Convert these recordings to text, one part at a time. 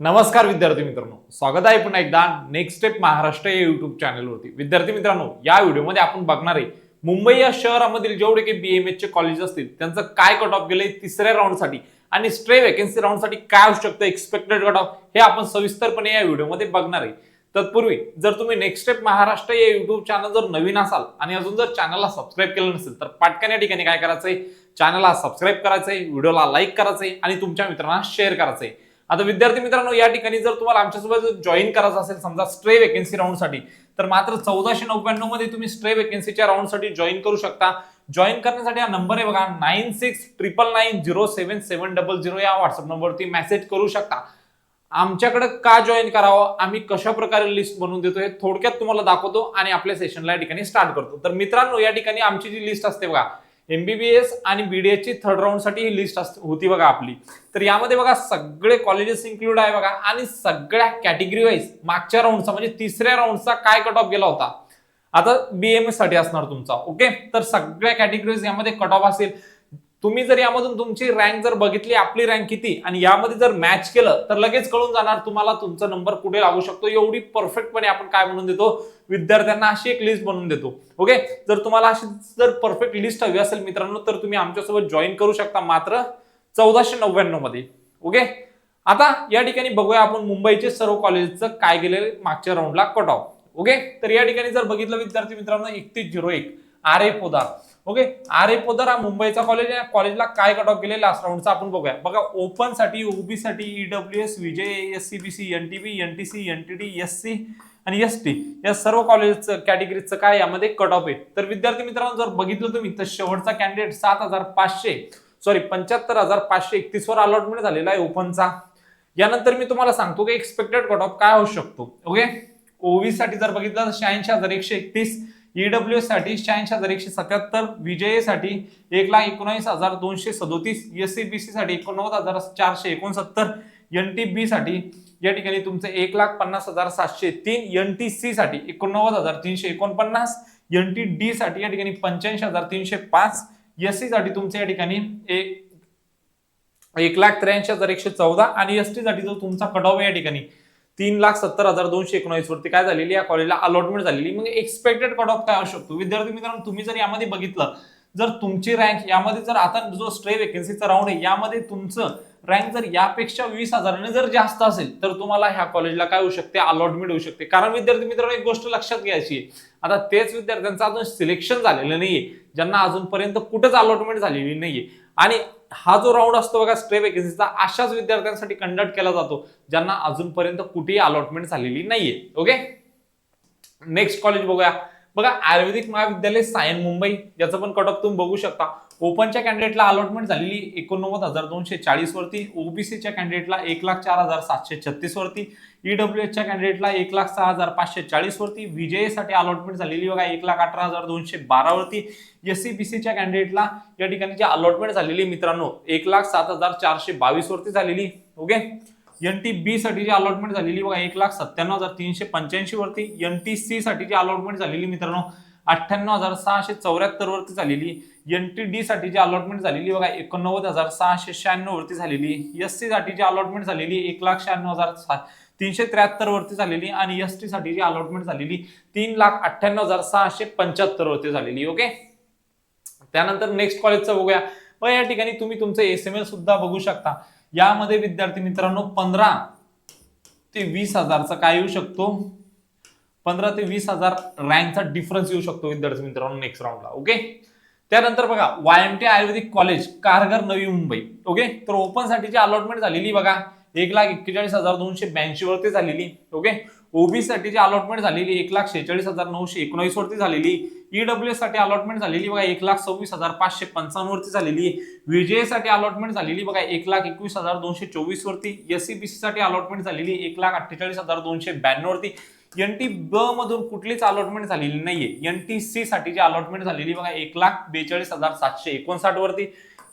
नमस्कार विद्यार्थी मित्रांनो. स्वागत आहे पुन्हा एकदा नेक्स्ट स्टेप महाराष्ट्र या युट्यूब चॅनलवरती विद्यार्थी मित्रांनो या व्हिडिओमध्ये आपण बघणार आहे मुंबई या शहरामधील जेवढे काही बीएमएस चे कॉलेज असतील त्यांचं काय कट ऑफ गेले तिसऱ्या राऊंडसाठी आणि स्ट्रे वेकेन्सी राऊंडसाठी काय असू शकतं एक्सपेक्टेड कट ऑफ हे आपण सविस्तरपणे या व्हिडिओमध्ये बघणार आहे. तत्पूर्वी जर तुम्ही नेक्स्ट स्टेप महाराष्ट्र या युट्यूब चॅनल जर नवीन असाल आणि अजून जर चॅनलला सबस्क्राईब केलं नसेल तर पाटकन या ठिकाणी काय करायचंय? चॅनलला सबस्क्राईब करायचंय व्हिडिओला लाईक करायचंय आणि तुमच्या मित्रांना शेअर करायचंय. आता विद्यार्थी मित्रांनो या ठिकाणी जर तुम्हाला आमच्यासोबत जॉईन करायचं असेल समजा स्ट्रे वेकेन्सी राऊंडसाठी तर मात्र चौदाशे नव्याण्णवमध्ये तुम्ही स्ट्रे वेकेन्सीच्या राऊंडसाठी जॉईन करू शकता. जॉईन करण्यासाठी हा नंबर आहे बघा nine six triple nine zero seven seven double zero या व्हॉट्सअप नंबरवरती मेसेज करू शकता. आमच्याकडे का जॉईन करावं? आम्ही कशा प्रकारे लिस्ट बनवून देतो हे थोडक्यात तुम्हाला दाखवतो आणि आपल्या सेशनला या ठिकाणी स्टार्ट करतो. तर मित्रांनो या ठिकाणी आमची जी लिस्ट असते बघा एमबीबीएस आणि बीडीएसची थर्ड राऊंडसाठी ही लिस्ट होती बघा आपली. तर यामध्ये बघा सगळे कॉलेजेस इन्क्लूड आहे बघा आणि सगळ्या कॅटेगरी वाईज मागच्या राऊंडचा म्हणजे तिसऱ्या राऊंडचा काय कट ऑफ गेला होता? आता बीएमएससाठी असणार तुमचा ओके तर सगळ्या कॅटेगरीज यामध्ये कट ऑफ असेल. तुम्ही जर यामधून तुमची रँक जर बघितली आपली रँक किती आणि यामध्ये जर मॅच केलं तर लगेच कळून जाणार तुम्हाला तुमचा नंबर कुठे लागू शकतो. एवढी परफेक्टपणे आपण काय म्हणून देतो? विद्यार्थ्यांना अशी एक लिस्ट बनवून देतो. ओके जर तुम्हाला अशी जर परफेक्ट लिस्ट हवी असेल मित्रांनो तर तुम्ही आमच्यासोबत जॉईन करू शकता मात्र चौदाशे नव्याण्णवमध्ये. ओके आता या ठिकाणी बघूया आपण मुंबईचे सर्व कॉलेजचं काय गेले मागच्या राऊंडला कट ऑफ ओके तर या ठिकाणी जर बघितलं विद्यार्थी मित्रांनो एकतीस झिरो एक. R A Podar. Okay R A Podar हा मुंबईचा कॉलेज आहे. कॉलेजला काय कट ऑफ गेले लास्ट राऊंडचा आपण बघूया. बघा ओपनसाठी ओबी साठी EWS VJ S C B C N T B N T C N T D S C आणि एस टी या सर्व कॉलेजचं कॅटेगरीचं काय यामध्ये कट ऑफ आहे? तर विद्यार्थी मित्रांनो जर बघितलं तुम्ही तर शेवटचा कॅन्डिडेट सात हजार पाचशे. सॉरी पंच्याहत्तर हजार पाचशे एकतीस वर अलॉटमेंट झालेला आहे ओपनचा यानंतर मी तुम्हाला सांगतो की एक्सपेक्टेड कट ऑफ काय होऊ शकतो. ओके ओवी साठी जर बघितलं तर शहाऐंशी हजार एकशे एकतीस. ईडब्ल्यू एससाठी शहाऐंशी हजार एकशे सत्याहत्तर विजयेसाठी एक लाख एकोणीस हजार दोनशे सदोतीस एस सी बी सी साठी एकोणनव्वद हजार चारशे एकोणसत्तर एन टी बी साठी या ठिकाणी तुमचं एक लाख पन्नास हजार सातशे तीन एन टी सी साठी एकोणनव्वद हजार तीनशे एकोणपन्नास एन टी डी साठी या ठिकाणी पंच्याऐंशी हजार तीनशे पाच एस सी साठी तुमचं या ठिकाणी एक एक लाख त्र्याऐंशी हजार एकशे चौदा आणि एस टी साठी जो तुमचा कट ऑफ या ठिकाणी तीन लाख सत्तर हजार दोनशे एकोणीस वरती काय झालेली या कॉलेजला अलॉटमेंट झालेली मग एक्सपेक्टेड कट ऑफ काय असू शकतो? विद्यार्थी मित्रांनो तुम्ही जर यामध्ये बघितलं जर तुमची रँक यामध्ये जर आता जो स्ट्रे वेकन्सीचा राऊंड आहे यामध्ये तुमचं रँक जर यापेक्षा वीस हजाराने जर जास्त असेल तर तुम्हाला ह्या कॉलेजला काय होऊ शकते? अलॉटमेंट होऊ शकते. कारण विद्यार्थी मित्रांनो एक गोष्ट लक्षात घ्यायची आहे. आता तेच विद्यार्थ्यांचं अजून सिलेक्शन झालेलं नाहीये. ज्यांना अजूनपर्यंत कुठेच अलॉटमेंट झालेली नाहीये. आणि हा जो राऊंड असतो बघा स्ट्रे वेकन्सीचा अशाच विद्यार्थ्यांसाठी कंडक्ट केला जातो ज्यांना अजूनपर्यंत कुठेही अलॉटमेंट झालेली नाहीये. ओके नेक्स्ट कॉलेज बघूया. बघा आयुर्वेदिक महाविद्यालय सायन मुंबई याचं पण कटक तुम्ही बघू शकता. ओपनच्या कॅन्डिडेटला अलॉटमेंट झालेली एकोणनव्वद हजार दोनशे चाळीस वरती. ओबीसीच्या कॅन्डिडेटला एक लाख चार हजार सातशे छत्तीस वरती. ईडब्ल्यू एसच्या कॅन्डिडेटला एक लाख सहा हजार पाचशे चाळीस वरती. विजयसाठी अलॉटमेंट झालेली बघा एक लाख अठरा हजार दोनशे बारा वरती. एस सी बी सीच्या कॅन्डिडेटला या ठिकाणी जी अलॉटमेंट झालेली मित्रांनो एक लाख सात हजार चारशे बावीस वरती झालेली. ओके एन टी बी साठी जी अलॉटमेंट झालेली बघा एक लाख सत्त्याण्णव हजार तीनशे पंच्याऐंशी वरती एन टी सी साठी जी अलॉटमेंट झालेली मित्रांनो अठ्ठ्याण्णव हजार सहाशे चौऱ्याहत्तर वरती झालेली. एन टी डी साठी जी अलॉटमेंट झालेली बघा एकोणनव्वद हजार सहाशे शहाण्णव वरती झालेली. एस सी साठी जी अलॉटमेंट झालेली एक लाख शहाण्णव हजार सा- तीनशे त्र्याहत्तर वरती झालेली आणि एस टी साठी जी अलॉटमेंट झालेली तीन लाख अठ्ठ्याण्णव हजार सहाशे पंच्याहत्तर वरती झालेली ओके? त्यानंतर नेक्स्ट कॉलेजचं बघूया. व या ठिकाणी तुम्ही तुमचं एस एम एल सुद्धा बघू शकता. यामध्ये विद्यार्थी मित्रांनो पंधरा ते वीस हजारचा काय येऊ शकतो? पंधरा ते वीस हजार रँकचा डिफरन्स येऊ शकतो विद्यार्थी मित्रांनो नेक्स्ट राऊंडला ओके त्यानंतर बघा वायएमटी आयुर्वेदिक कॉलेज कारगर नवी मुंबई ओके तर ओपन साठीची अलॉटमेंट झालेली बघा एक लाख एक्केचाळीस हजार दोनशे ब्याऐंशी वरती झालेली ओके ओबीसीसाठी जी अलॉटमेंट झालेली एक लाख शेहेचाळीस हजार नऊशे एकोणीस वरती झालेली ईडब्ल्यू साठी अलॉटमेंट झालेली बघा एक लाख सव्वीस हजार पाचशे पंचावन्न वरती झालेली विजयसाठी अलॉटमेंट झालेली बघा एक लाख एकवीस हजार दोनशे चोवीस वरती. एससीबीसी साठी अलॉटमेंट झालेली एक लाख अठ्ठेचाळीस हजार दोनशे ब्याण्णव वरती. एन टी ब मधून कुठलीच अलॉटमेंट झालेली नाहीये. एन टी सी साठी जी अलॉटमेंट झालेली बघा एक लाख बेचाळीस हजार सातशे एकोणसाठ वरती.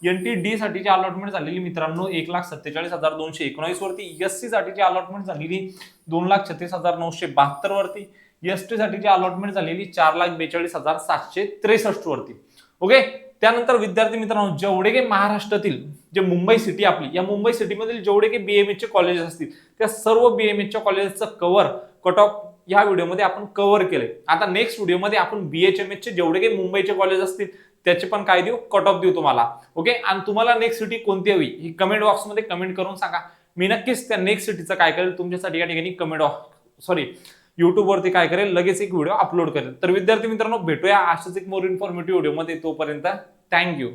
एन टी डी साठीची अलॉटमेंट झालेली मित्रांनो एक लाख सत्तेचाळीस हजार दोनशे एकोणीस वरती. एस सी साठीची अलॉटमेंट झालेली दोन लाख छत्तीस हजार नऊशे बहात्तर वरती. एस टी साठीची अलॉटमेंट झालेली चार लाख बेचाळीस हजार सातशे त्रेसष्ट वरती. ओके त्यानंतर विद्यार्थी मित्रांनो जेवढे काही महाराष्ट्रातील जे मुंबई सिटी आपली या मुंबई सिटीमधील जेवढे काही बीएमएच चे कॉलेजेस असतील त्या सर्व बीएमएचच्या कॉलेजेसचं कव्हर कट ऑफ या व्हिडिओमध्ये आपण कव्हर केले आता नेक्स्ट व्हिडिओमध्ये आपण बीएचएमएचचे जेवढे काही मुंबईचे कॉलेज असतील त्याचे पण काय देऊ? कट ऑफ देऊ तुम्हाला. ओके आणि तुम्हाला नेक्स्ट सिटी कोणती हवी? ही कमेंट बॉक्समध्ये कमेंट करून सांगा. मी नक्कीच त्या नेक्स्ट सिटीचं काय करेल तुमच्यासाठी या ठिकाणी कमेंट सॉरी युट्यूबवरती काय करेल लगेच एक व्हिडिओ अपलोड करेल. तर विद्यार्थी मित्रांनो भेटूया अशाच एक मोर इन्फॉर्मेटिव्ह व्हिडिओमध्ये तोपर्यंत. थँक्यू